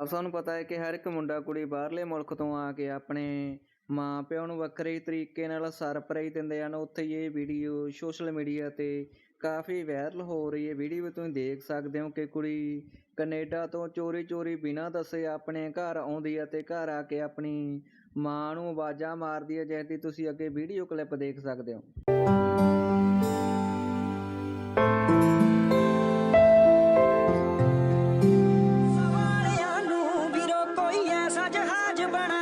ਆਪ ਸਾਨੂੰ ਪਤਾ ਹੈ ਕਿ ਹਰ ਇੱਕ ਮੁੰਡਾ ਕੁੜੀ ਬਾਹਰਲੇ ਮੁਲਕ ਤੋਂ ਆ ਕੇ ਆਪਣੇ ਮਾਂ ਪਿਓ ਨੂੰ ਵੱਖਰੇ ਤਰੀਕੇ ਨਾਲ ਸਰਪ੍ਰਾਈਜ਼ ਦਿੰਦੇ ਹਨ। ਉੱਥੇ ਇਹ ਵੀਡੀਓ ਸੋਸ਼ਲ ਮੀਡੀਆ ਤੇ ਕਾਫੀ ਵਾਇਰਲ ਹੋ ਰਹੀ ਹੈ। ਵੀਡੀਓ ਵਿੱਚ ਤੁਸੀਂ ਦੇਖ ਸਕਦੇ ਹੋ ਕਿ ਕੁੜੀ ਕੈਨੇਡਾ ਤੋਂ ਚੋਰੀ ਚੋਰੀ ਬਿਨਾਂ ਦੱਸੇ ਆਪਣੇ ਘਰ ਆਉਂਦੀ ਹੈ ਤੇ ਘਰ ਆ ਕੇ ਆਪਣੀ ਮਾਂ ਨੂੰ ਆਵਾਜ਼ਾਂ ਮਾਰਦੀ ਹੈ। ਜਿਵੇਂ ਤੁਸੀਂ ਅੱਗੇ ਵੀਡੀਓ ਕਲਿੱਪ ਦੇਖ ਸਕਦੇ ਹੋ। च बना